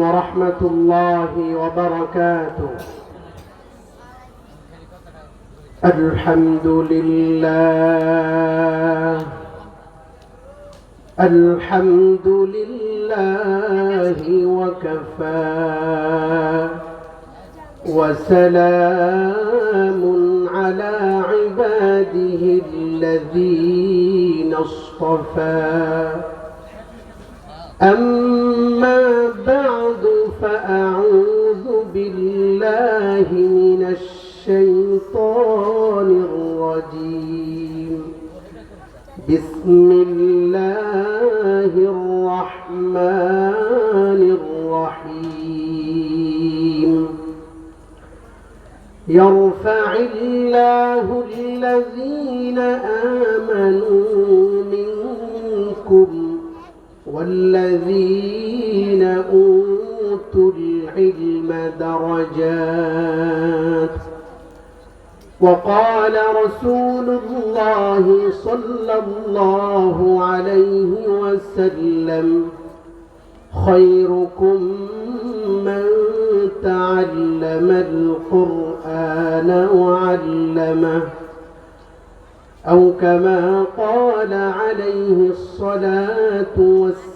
ورحمة الله وبركاته. الحمد لله. الحمد لله وكفى. وسلام على عباده الذين اصطفى. أما بعد فأعوذ بالله من الشيطان الرجيم. بسم الله الرحمن الرحيم. يرفع الله الذين آمنوا منكم والذين أوتوا العلم درجات. وقال رسول الله صلى الله عليه وسلم خيركم من تعلم القرآن وعلمه أو كما قال عليه الصلاة والسلام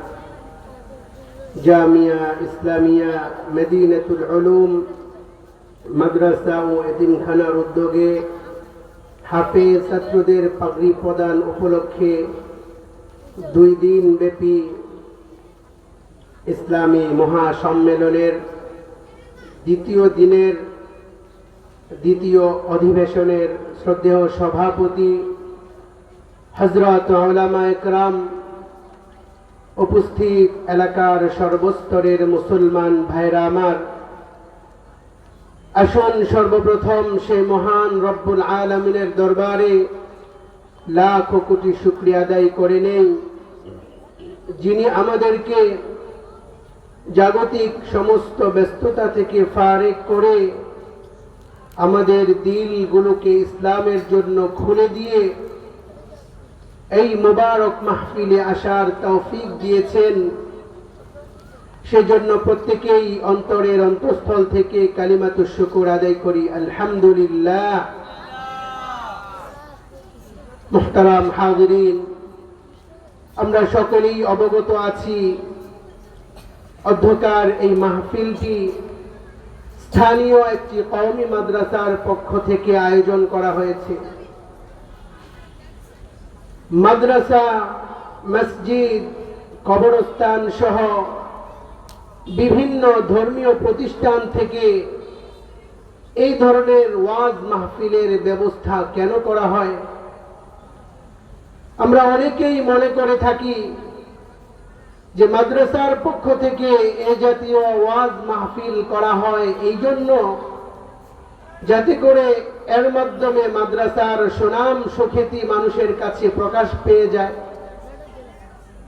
জামিয়া ইসলামিয়া, মদিনাতুল উলুম, মাদ্রাসা ও এতিমখানার উদ্যোগে হাফে ছাত্রদের পাগড়ি প্রদান উপলক্ষে দুই দিন ব্যাপী ইসলামী মহাসম্মেলনের দ্বিতীয় দিনের দ্বিতীয় অধিবেশনের শ্রদ্ধেয় সভাপতি হজরত আলামা একরাম উপস্থিত এলাকার সর্বস্তরের মুসলমান ভাইরা আমার। আসুন সর্বপ্রথম সে মহান রব্বুল আলমিনের দরবারে লাখ কোটি শুক্রিয়া আদায় করে নেই, যিনি আমাদেরকে জাগতিক সমস্ত ব্যস্ততা থেকে ফারেক করে আমাদের দিলগুলোকে ইসলামের জন্য খুলে দিয়ে এই মোবারক মাহফিলে আসার তৌফিক দিয়েছেন। সেজন্য প্রত্যেকেই অন্তরের অন্তঃস্থল থেকে কালিমাতু শুকুর আদায় করি। আলহামদুলিল্লাহ। মুহতারাম হাজরিন, আমরা সকলেই অবগত আছি অধ্যকার এই মাহফিলটি স্থানীয় একটি কওমি মাদ্রাসার পক্ষ থেকে আয়োজন করা হয়েছে। মাদ্রাসা, মসজিদ, কবরস্থান সহ বিভিন্ন ধর্মীয় প্রতিষ্ঠান থেকে এই ধরনের ওয়াজ মাহফিলের ব্যবস্থা কেন করা হয়? আমরা অনেকেই মনে করে থাকি যে মাদ্রাসার পক্ষ থেকে এ জাতীয় ওয়াজ মাহফিল করা হয় এই জন্য যাতে করে এর মাধ্যমে মাদ্রাসার সুনাম সুখ্যাতি মানুষের কাছে প্রকাশ পেয়ে যায়।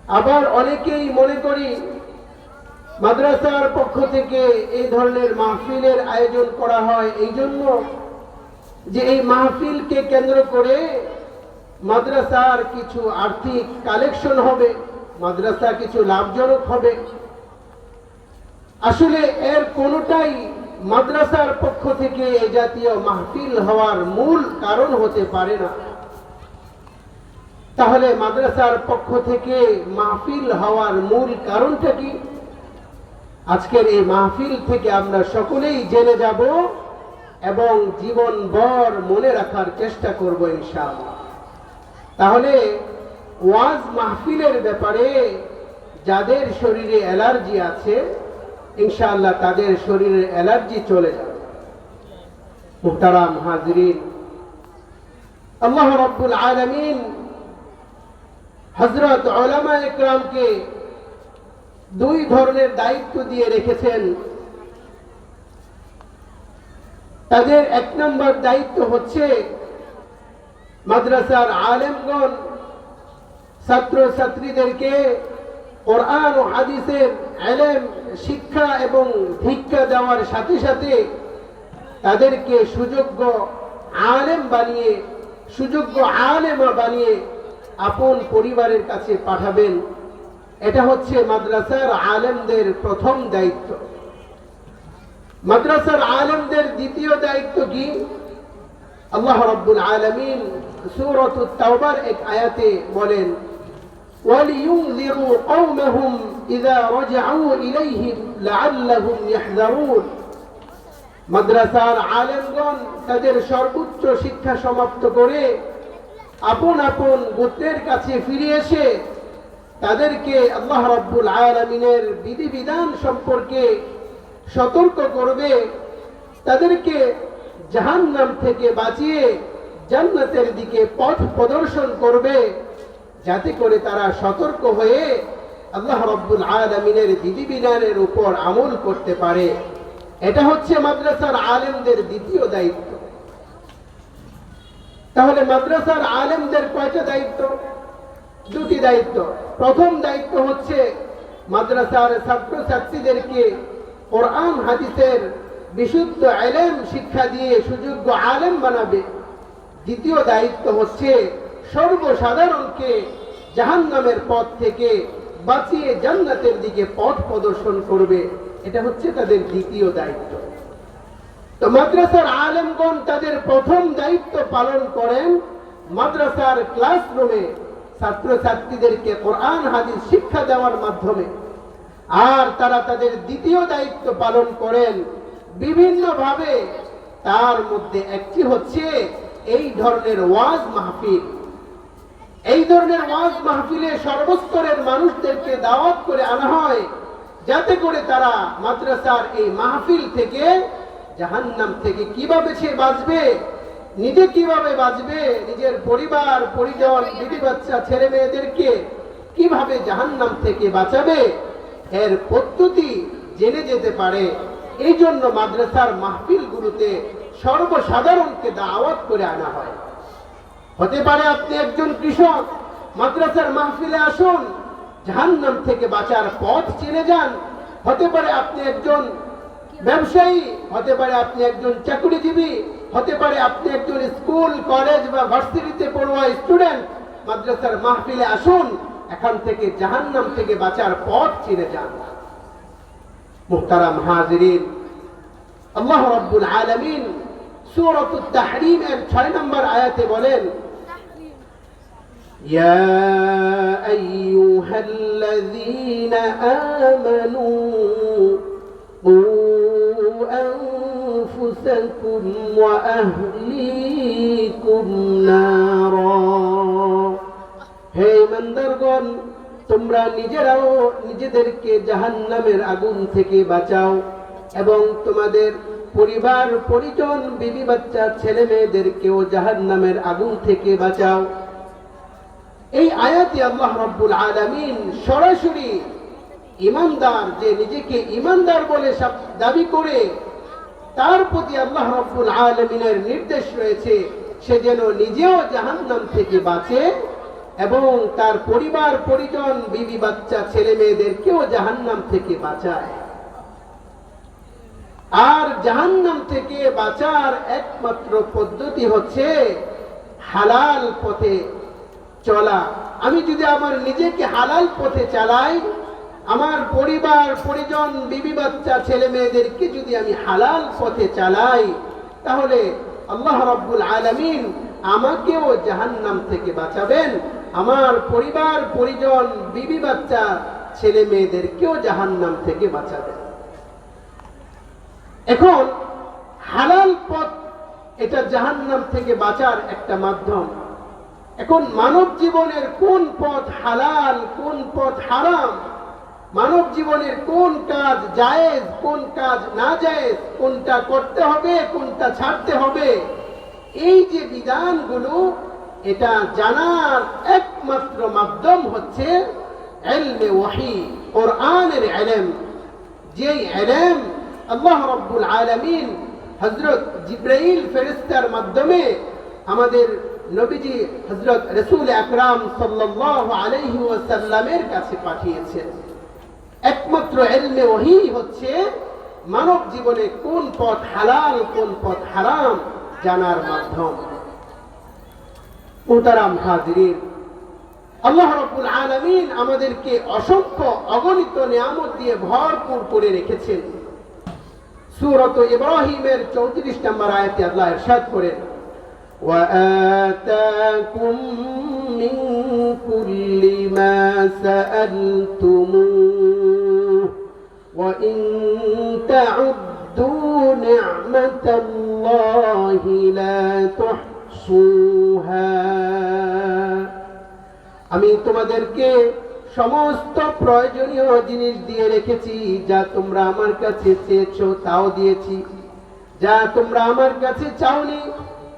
আবার অনেকেই মনে করি, মাদ্রাসার পক্ষ থেকে এই ধরনের মাহফিলের আয়োজন করা হয় এই জন্য যে এই মাহফিলকে কেন্দ্র করে মাদ্রাসার কিছু আর্থিক কালেকশন হবে, মাদ্রাসা কিছু লাভজনক হবে। আসলে এর কোনোটাই মাদ্রাসার পক্ষ থেকে এ জাতীয় মাহফিল হওয়ার মূল কারণ হতে পারে না। তাহলে মাদ্রাসার পক্ষ থেকে মাহফিল হওয়ার মূল কারণটা কি? আজকের এই মাহফিল থেকে আমরা সকলেই জেনে যাব এবং জীবনভর মনে রাখার চেষ্টা করব ইনশাআল্লাহ। তাহলে ওয়াজ মাহফিলের ব্যাপারে যাদের শরীরে অ্যালার্জি আছে ইনশাআল্লাহ তাদের শরীরে অ্যালার্জি চলে যাবে। মুহতারাম হাজরিন। আল্লাহ রব্বুল আলমিন হজরত ওলামা ইকরামকে দুই ধরনের দায়িত্ব দিয়ে রেখেছেন। তাদের এক নম্বর দায়িত্ব হচ্ছে মাদ্রাসার আলেমগণ ছাত্র ছাত্রীদেরকে কোরআন ও হাদিসের আলেম, শিক্ষা এবং ভিক্ষা দেওয়ার সাথে সাথে তাদেরকে সুযোগ্য আলেম বানিয়ে, সুযোগ্য আলেমা বানিয়ে আপন পরিবারের কাছে পাঠাবেন। এটা হচ্ছে মাদ্রাসার আলেমদের প্রথম দায়িত্ব। মাদ্রাসার আলেমদের দ্বিতীয় দায়িত্ব কি? আল্লাহ রব্বুল আলমিন সুরত তাওবার এক আয়াতে বলেন ولينذروا قومهم إذا رجعوا إليهم لعلهم يحذرون মাদ্রাসার আলেমগণ তাদের সর্বোচ্চ শিক্ষা সমাপ্ত করে আপন আপন গোত্রের কাছে ফিরে এসে তাদেরকে আল্লাহ রব্বুল আলমিনের বিধিবিধান সম্পর্কে সতর্ক করবে তাদেরকে জাহান্নাম থেকে বাঁচিয়ে জান্নাতের দিকে পথ প্রদর্শন করবে যাতে করে তারা সতর্ক হয়ে আল্লাহ রব্বুল আলমিনের বিধিবিধানের উপর আমল করতে পারে। এটা হচ্ছে মাদ্রাসার আলেমদের দ্বিতীয় দায়িত্ব। তাহলে মাদ্রাসার আলেমদের কয়টা দায়িত্ব? দুটি দায়িত্ব। প্রথম দায়িত্ব হচ্ছে মাদ্রাসার ছাত্র ছাত্রীদেরকে কোরআন, হাদিসের বিশুদ্ধ আলেম শিক্ষা দিয়ে সুযোগ্য আলেম বানাবে। দ্বিতীয় দায়িত্ব হচ্ছে সর্বসাধারণকে জাহান্নামের পথ থেকে বাঁচিয়ে জান্নাতের দিকে পথ প্রদর্শন করবে, এটা হচ্ছে তাদের দ্বিতীয় দায়িত্ব। তো মাদ্রাসার আলেমগণ তাদের প্রথম দায়িত্ব পালন করেন মাদ্রাসার ক্লাসরুমে ছাত্রছাত্রীদেরকে কোরআন, হাদিস শিক্ষা দেওয়ার মাধ্যমে। আর তারা তাদের দ্বিতীয় দায়িত্ব পালন করেন বিভিন্নভাবে। তার মধ্যে একটি হচ্ছে এই ধরনের ওয়াজ মাহফিল। এই ধরনের ওয়াজ মাহফিলে সর্বস্তরের মানুষদেরকে দাওয়াত করে আনা হয়, যাতে করে তারা মাদ্রাসার এই মাহফিল থেকে জাহান্নাম থেকে কীভাবে সে বাঁচবে, নিজে কীভাবে বাঁচবে, নিজের পরিবার, পরিজন বিবি বাচ্চা ছেলে মেয়েদেরকে কীভাবে জাহান্নাম থেকে বাঁচাবে, এর পদ্ধতি জেনে যেতে পারে। এই জন্য মাদ্রাসার মাহফিলগুলোতে সর্বসাধারণকে দাওয়াত করে আনা হয়। হতে পারে আপনি একজন কৃষক, মাদ্রাসার মাহফিলে আসুন, জাহান্নাম থেকে বাঁচার পথ চিনে যান। হতে পারে আপনি একজন ব্যবসায়ী, হতে পারে আপনি একজন চাকরিজীবী, হতে পারে আপনি একজন স্কুল, কলেজ বা ভার্সিটিতে পড়ুয়া স্টুডেন্ট, মাদ্রাসার মাহফিলে আসুন, এখান থেকে জাহান্নাম থেকে বাঁচার পথ চিনে যান। মুহতারাম হাজিরিন, আল্লাহ রাব্বুল আলামিন সূরাতুত তাহরীম এর 6 নম্বর আয়াতে বলেন يا أيها الذين آمنوا قوا أنفسكم وأهليكم نارا হে ইমানদারগণ তোমরা নিজেরাও নিজেদেরকে জাহান্নামের আগুন থেকে বাঁচাও এবং তোমাদের পরিবার, পরিজন, বিবি বাচ্চা, ছেলে মেয়েদেরকেও জাহান্নামের আগুন থেকে বাঁচাও। এই আয়াতে আল্লাহ রব্বুল আলামিন সরাসরি ইমানদার, যে নিজেকে ইমানদার বলে দাবি করে, তার প্রতি আল্লাহ রব্বুল আলমিনের নির্দেশ রয়েছে, সে যেন নিজেও জাহান্নাম থেকে বাঁচে এবং তার পরিবার, পরিজন, বিবি বাচ্চা, ছেলে মেয়েদেরকেও জাহান্নাম থেকে বাঁচায়। আর জাহান্নাম থেকে বাঁচার একমাত্র পদ্ধতি হচ্ছে হালাল পথে চলা। আমি যদি আমার নিজেকে হালাল পথে চালাই, আমার পরিবার, পরিজন, বিবি বাচ্চা, ছেলে মেয়েদেরকে যদি আমি হালাল পথে চালাই, তাহলে আল্লাহ রব্বুল আলমিন আমাকেও জাহান্নাম থেকে বাঁচাবেন। আমার পরিবার, পরিজন, বিবি বাচ্চা, ছেলে মেয়েদেরকেও জাহান্নাম থেকে বাঁচাবেন। এখন, হালাল পথ, এটা জাহান্নাম থেকে বাঁচার একটা মাধ্যম। এখন মানব জীবনের কোন পথ হালাল, কোন পথ হারাম? মানব জীবনের কোন কাজ জায়েজ, কোন কাজ না জায়েজ? কোনটা করতে হবে, কোনটা ছাড়তে হবে? এই যে বিধানগুলো, এটা জানার একমাত্র মাধ্যম হচ্ছে এলমে ওয়াহি, কোরআনের এলেম। যেই এলেম আল্লাহ রব্বুল আলমিন হজরত জিব্রাইল ফেরিস্তার মাধ্যমে আমাদের নবীজি হজরত রসুল আকরাম সাল্লাহ আলহি ওয়াসাল্লামের কাছে পাঠিয়েছেন। একমাত্র এলমে ওহি হচ্ছে মানব জীবনে কোন পথ হালাল, কোন পথ হারাম জানার মাধ্যম। মোতারাম হাজরিন, আল্লাহ রব্বুল আলমিন আমাদেরকে অসংখ্য অগণিত নিয়ামত দিয়ে ভরপুর করে রেখেছেন। সুরত ইব্রাহিমের চৌত্রিশ নম্বর আয়াতে আল্লাহ ইরশাদ করেন وآتاكم من كل ما سألتموه وإن تعدوا نعمة الله لا تحصوها আমি তোমাদেরকে সমস্ত প্রয়োজনীয় জিনিস দিয়ে রেখেছি, যা তোমরা আমার কাছে চেয়েছো, তাও দিয়েছি। যা তোমরা আমার কাছে চাওনি,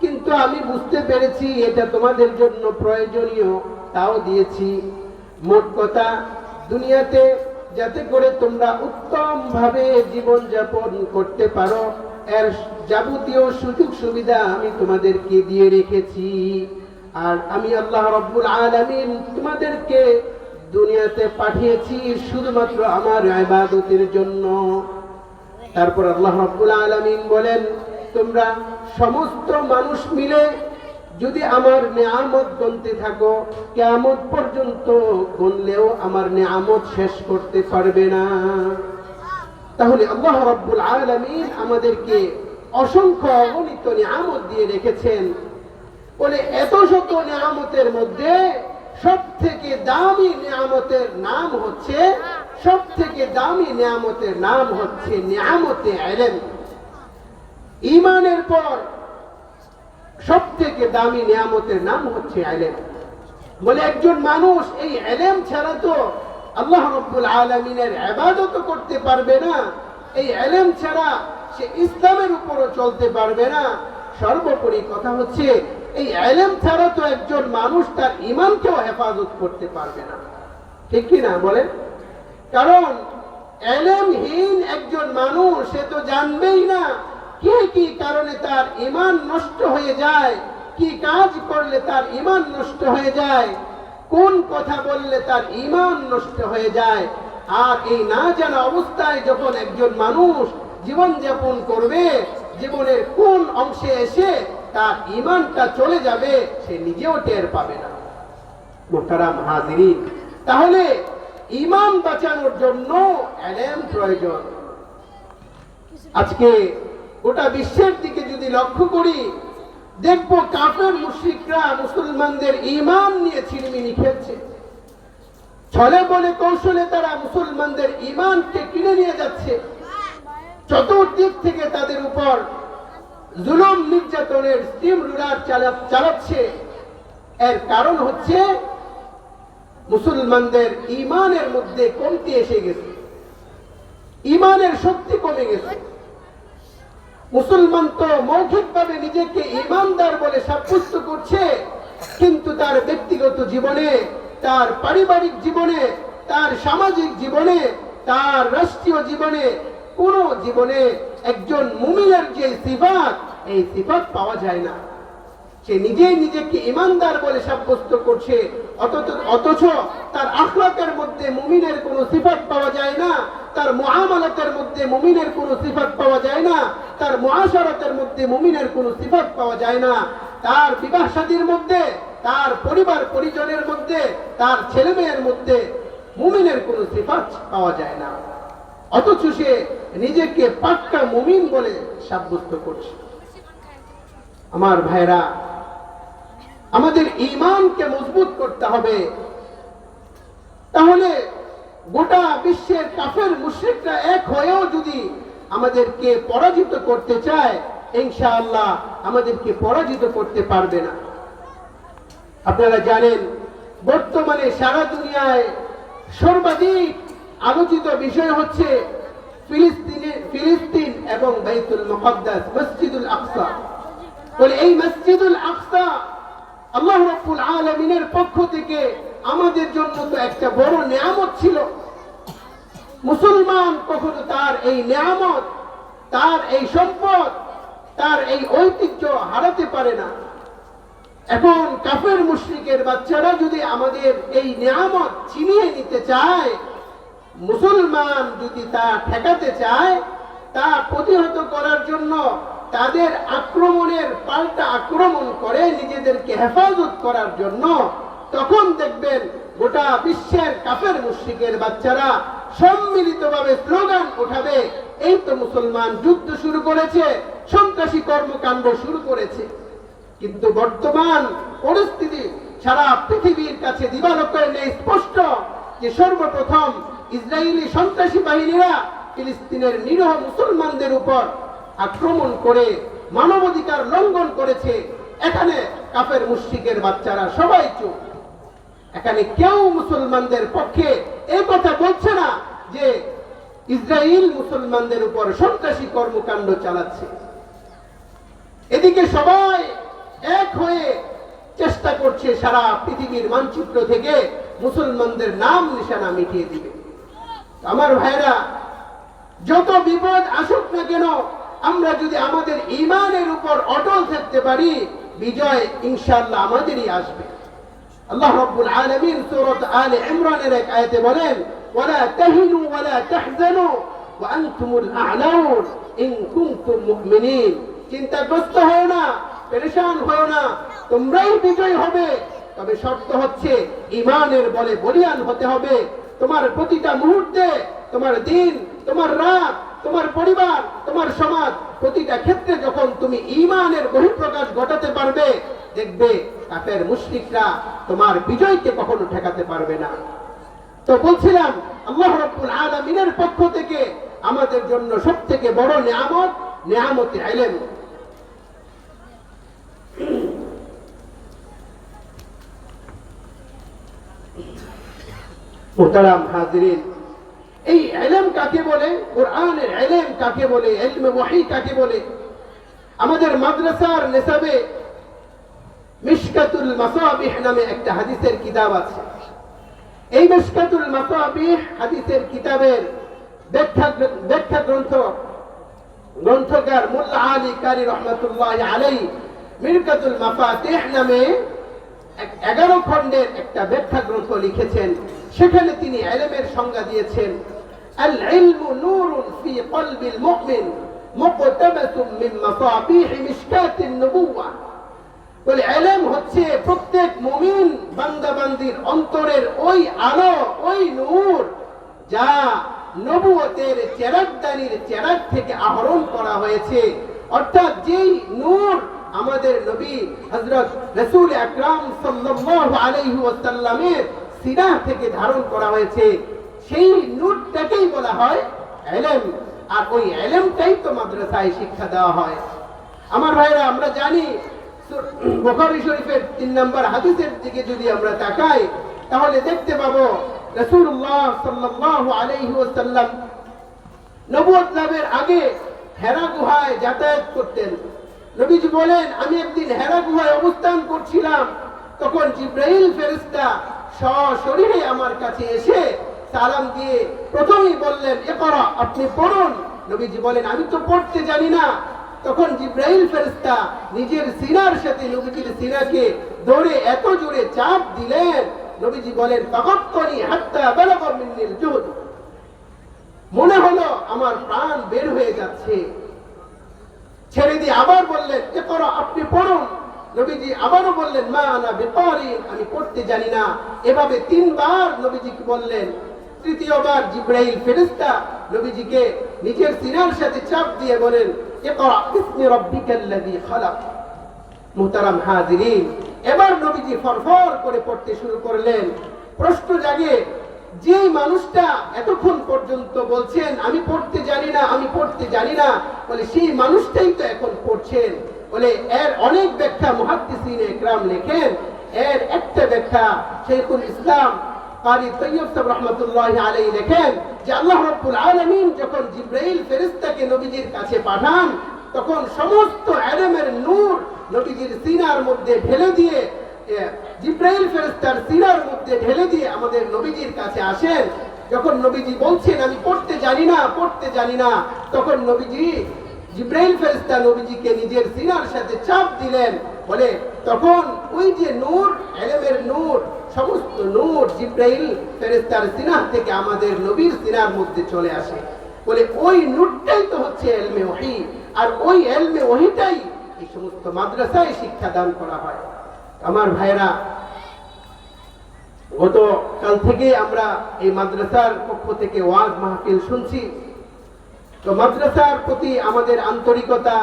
কিন্তু আমি বুঝতে পেরেছি এটা তোমাদের জন্য প্রয়োজনীয়, তাও দিয়েছি। মোট কথা, দুনিয়াতে যাতে করে তোমরা উত্তম ভাবে জীবন যাপন করতে পারো, এর যাবতীয় সুযোগ সুবিধা আমি তোমাদেরকে দিয়ে রেখেছি। আর আমি আল্লাহ রব্বুল আলামিন তোমাদেরকে দুনিয়াতে পাঠিয়েছি শুধুমাত্র আমার ইবাদতের জন্য। তারপর আল্লাহ রব্বুল আলামিন বলেন, তোমরা সমস্ত মানুষ মিলে যদি আমার নেয়ামত গনতে থাকো, কেয়ামত পর্যন্ত গনলেও আমার নেয়ামত শেষ করতে পারবে না। তাহলে আল্লাহ রব্বুল আলামিন আমাদেরকে অসংখ্য অগণিত নিয়ামত দিয়ে রেখেছেন। বলে, এত শত নিয়ামতের মধ্যে সব থেকে দামি নিয়ামতের নাম হচ্ছে সব থেকে দামি নিয়ামতের নাম হচ্ছে নিয়ামতে এলেম ইমানের পর সব থেকে দামি নিয়ামতের নাম হচ্ছে এলেম বলে একজন মানুষ, এই এলেম ছাড়া তো আল্লাহ রব্বুল আলমিনের আবাদত করতে পারবে না। এই এলেম ছাড়া সে ইসলামের উপরও চলতে পারবে না। সর্বোপরি কথা হচ্ছে এই এলেম ছাড়া তো একজন মানুষ তার ইমানকেও হেফাজত করতে পারবে না। ঠিক কি না বলেন? কারণ এলেমহীন একজন মানুষ, সে তো জানবেই না কি কি কারণে তার ইমান নষ্ট হয়ে যায়, কি কাজ করলে তার ইমান নষ্ট হয়ে যায়, কোন কথা বললে তার ইমান নষ্ট হয়ে যায়। আর এই না জানা অবস্থায় যখন একজন মানুষ জীবন যাপন করবে, জীবনের কোন অংশে এসে তার ইমানটা চলে যাবে, সে নিজেও টের পাবে না। মোহতারাম হাজিরিন, তাহলে ইমান বাঁচানোর জন্য প্রয়োজন। আজকে গোটা বিশ্বের দিকে যদি লক্ষ্য করি, দেখব কাফের মুশ্রিকরা মুসলমানদের ইমান নিয়ে ছিনিমিনি খেলছে। ছলে বলে কৌশলে তারা মুসলমানদের ইমানকে কিনে নিয়ে যাচ্ছে। চতুর্দিক থেকে তাদের উপর জুলুম নির্যাতনের স্টিম রুলার চালাচ্ছে। এর কারণ হচ্ছে মুসলমানদের ইমানের মধ্যে কমতি এসে গেছে। ইমানের শক্তি কমে গেছে। মুসলমান তো মৌখিকভাবে নিজেকে ইমানদার বলে সাব্যস্ত করছে, কিন্তু তার ব্যক্তিগত জীবনে, তার পারিবারিক জীবনে, তার সামাজিক জীবনে, তার রাষ্ট্রীয় জীবনে, কোন জীবনে একজন মুমিনের যে সিফাত এই সিফাত পাওয়া যায় না। সে নিজেই নিজেকে ইমানদার বলে সাব্যস্ত করছে, অথচ তার আখলাকের মধ্যে মুমিনের কোনো সিফাত পাওয়া যায় না, তার মুআমালাতের মধ্যে মুমিনের কোনো সিফাত পাওয়া যায় না, তার মুআশারাতের মধ্যে মুমিনের কোনো সিফাত পাওয়া যায় না। তার বিবাহ শাদীর মধ্যে, তার পরিবার পরিজনের মধ্যে, তার ছেলে মেয়ের মধ্যে মুমিনের কোনো সিফাত পাওয়া যায় না। অথচ সে নিজেকে পাক্কা মুমিন বলে সাব্যস্ত করছে। আমার ভাইরা আমাদের ইমানকে মজবুত করতে হবে। তাহলে গোটা বিশ্বের কাফের মুশ্রিকরা এক হয়েও যদি আমাদেরকে পরাজিত করতে চায়, ইনশাআল্লাহ আমাদেরকে পরাজিত করতে পারবে না। আপনারা জানেন, বর্তমানে সারা দুনিয়ায় সর্বাধিক আলোচিত বিষয় হচ্ছে ফিলিস্তিনের ফিলিস্তিন এবং বাইতুল মুকদ্দাস, মসজিদুল আকসা। বলে, এই মসজিদুল আকসা আল্লাহ রাব্বুল আলামিনের পক্ষ থেকে আমাদের জন্য তো একটা বড় নিয়ামত ছিল। মুসলমান কখনো তার এই নিয়ামত, তার এই সম্পদ, তার এই ঐতিহ্য হারাতে পারে না। এখন কাফের মুশরিকের বাচ্চারা যদি আমাদের এই নিয়ামত ছিনিয়ে নিতে চায়, মুসলমান যদি তা ঠেকাতে চায়, তা প্রতিহত করার জন্য তাদের আক্রমণের পাল্টা আক্রমণ করে নিজেদেরকে হেফাজত করার জন্য তখন দেখবেন গোটা বিশ্বের কাফের মুশরিকের বাচ্চারা সম্মিলিতভাবে স্লোগান উঠাবে এই তো মুসলমান, যুদ্ধ শুরু করেছে, সন্ত্রাসী কর্মকাণ্ড শুরু করেছে। কিন্তু বর্তমান পরিস্থিতি সারা পৃথিবীর কাছে দিবালোকের নেই স্পষ্ট যে সর্বপ্রথম ইসরায়েলি সন্ত্রাসী বাহিনীরা ফিলিস্তিনের নিরহ মুসলমানদের উপর আক্রমণ করে, মানবাধিকার লঙ্ঘন করেছে, এখানে কাফের মুশরিকের বাচ্চারা সবাই চুপ। এখানে কেউ মুসলমানদের পক্ষে এই কথা বলছে না যে ইসরায়েল মুসলমানদের উপর সন্ত্রাসী কর্মকাণ্ড চালাচ্ছে। এদিকে সবাই এক হয়ে চেষ্টা করছে সারা পৃথিবীর মানচিত্র থেকে মুসলমানদের নাম নিশানা মিটিয়ে দিবে আমার ভাইরা, যত বিপদ আসুক না কেন আমরা যদি আমাদের ইমানের উপর অটল থাকতে পারি, বিজয় ইনশাআল্লাহ আমাদেরই আসবে। আল্লাহ রাব্বুল আলামিন সূরাত আলে ইমরানের এক আয়াতে বলেন, ওয়ালা তাহিনু ওয়ালা তাহজানু ওয়া আনতুমুল আ'লাউন ইন কুনতুম মুমিনিন। চিন্তাগ্রস্ত হও না, পেরেশান হও না, তোমরাই বিজয় হবে। তবে শর্ত হচ্ছে ইমানের বলে বলিয়ান হতে হবে। তোমার প্রতিটা মুহূর্তে, তোমার দিন, তোমার রাত তোমার পরিবার, তোমার সমাজ, প্রতিটা ক্ষেত্রে যখন তুমি ইমানের বহিঃপ্রকাশ ঘটাতে পারবে, দেখবে কাফের মুশরিকরা তোমার বিজয়কে কখনো ঠেকাতে পারবে না। তো বলছিলাম, আল্লাহ রাব্বুল আলামিনের পক্ষ থেকে আমাদের জন্য সবথেকে বড় নিয়ামত নিয়ামতে হাজিরিন এই এলেম কাকে বলে? কোরআনের এলেম কাকে বলে? এলমে ওয়াহি কাকে বলে? আমাদের মাদ্রাসার নেসাবে মিশকাতুল মাসাবিহ নামে একটা হাদিসের কিতাব আছে। এই মিশকাতুল মাসাবিহ হাদিসের কিতাবের ব্যাখ্যা ব্যাখ্যা গ্রন্থ গ্রন্থকার মোল্লা আলী কারি রহমতুল্লাহ আলাই মিরকাতুল মাফাতিহ নামে এগারো খণ্ডের একটা ব্যাখ্যা গ্রন্থ লিখেছেন। সেখানে তিনি এলেমের সংজ্ঞা দিয়েছেন। নূরুন ফি কলবিল মুমিন মুকতাবাসুম মিন মাসাবিহ মিশকাতিন নবুওয়া বলে এলেম হচ্ছে প্রত্যেক মুমিন বান্দাবান্দির অন্তরের ওই আলো, ওই নূর যা নবুয়তের চেরাগদানির চেরাগ থেকে আহরণ করা হয়েছে। অর্থাৎ যেই নূর আমাদের নবী হযরত রাসূল আকরাম সাল্লাল্লাহু আলাইহি ওয়াসাল্লামের সিনা থেকে ধারণ করা হয়েছে সেই নূরটাকেই বলা হয় আর ওই এলেমটাই তো মাদ্রাসায় শিক্ষা দেওয়া হয়। আমার ভাইরা আমরা জানি, বুখারী শরীফের তিন নম্বর হাদিসের দিকে যদি আমরা তাকাই, তাহলে দেখতে পাবো আগে হেরা গুহায় যাতায়াত করতেন। বলেন, আমি একদিন হেরা গুহায় অবস্থান করছিলাম, তখন আমার কাছে এসে সালাম দিয়ে প্রথমেই বললেন এ পড়া আপনি পড়ুন। নবীজি বলেন, আমি তো পড়তে জানি না। তখন জিব্রাইল ফেরেশতা নিজের সিনার সাথে, নবীজির সিনাকে ধরে এত জোরে চাপ দিলেন। নবীজি বলেন তাকাত্তনি হাত্তা বালাগা মিন্নিল জুহদ। মনে হলো আমার প্রাণ বের হয়ে যাচ্ছে। ছেড়ে দিয়ে আবার বললেন এ করো আপনি পড়ুন। নবীজি আবারও বললেন, মা আনা বেপারিন আমি পড়তে জানি না। এভাবে তিনবার নবীজিকে বললেন তৃতীয়বার জিব্রাইল ফেরেশতা নবীজিকে নিজের সিনার সাথে চাপ দিয়ে বলেন মুহতারাম হাজিরিন। এবার নবীজি ফরফর করে পড়তে শুরু করলেন। প্রশ্ন জাগে যে মানুষটা এতক্ষণ পর্যন্ত বলছেন, আমি পড়তে জানি না, আমি পড়তে জানি না। বলে, সেই মানুষটাই তো এখন পড়ছেন। বলে, এর অনেক ব্যাখ্যা মুহাদ্দিসিন একরাম লেখেন। এর একটা ব্যাখ্যা শেখুল ইসলাম কারি তৈয়ব সাহেব রহমতুল্লাহ আলাই লেখেন যে আল্লাহ রাব্বুল আলামিন যখন জিব্রাইল ফেরেশতাকে নবীজির কাছে পাঠান, তখন সমস্ত এলেমের নূর নবীজির সিনার মধ্যে ঢেলে দিয়ে জিব্রাইল ফেরেশতার সিনার মধ্যে ঢেলে দিয়ে আমাদের নবীজির কাছে আসেন। যখন নবীজি বলছেন, আমি পড়তে জানি না, পড়তে জানি না। তখন নবীজি, জিব্রাইল ফেরেশতা নবীজিকে নিজের সিনার সাথে চাপ দিলেন। বলে, তখন ওই যে নূর এলেমের নূর সমস্ত নূর জিব্রাইল ফেরেশতার সিনা থেকে আমাদের নবীর সিনার মধ্যে চলে আসে। বলে ওই নূরটাই তো হচ্ছে এলমে ওহি। আর ওই এলমে ওহিটাই এই সমস্ত মাদ্রাসায় শিক্ষা দান করা হয়। আমার ভাইরা গত কাল থেকে আমরা এই মাদ্রাসার পক্ষ থেকে ওয়াজ মাহফিল শুনছি। তো মাদ্রাসার প্রতি আমাদের আন্তরিকতা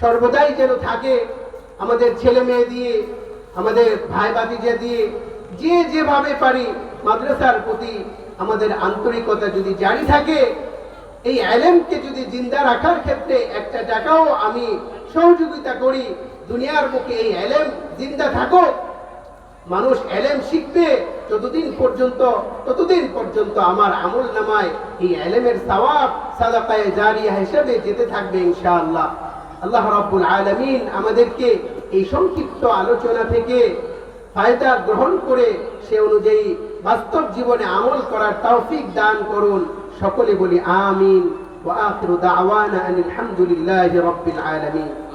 সর্বদাই যেন থাকে। আমাদের ছেলে মেয়ে দিয়ে আমাদের ভাই ভাতিজা দিয়ে যে যেভাবে পারি মাদ্রাসার প্রতি আমাদের আন্তরিকতা যদি জারি থাকে, এই এলেমকে যদি জিন্দা রাখার ক্ষেত্রে একটা টাকাও আমি সহযোগিতা করি, দুনিয়ার মুখে এই এলেম জিন্দা থাকুক, মানুষ এলেম শিখবে, যতদিন পর্যন্ত, ততদিন পর্যন্ত আমার আমল নামায় এই এলেমের সওয়াব সাদাকায়ে জারিয়া হিসেবে যেতে থাকবে ইনশাআল্লাহ। আল্লাহ রাব্বুল আলামিন আমাদেরকে এই সংক্ষিপ্ত আলোচনা থেকে ফায়দা গ্রহণ করে সে অনুযায়ী বাস্তব জীবনে আমল করার তৌফিক দান করুন। সকলে বলি আমিন। ওয়া আখিরু দাওয়ানা আনিল হামদুলিল্লাহি রাব্বিল আলামিন।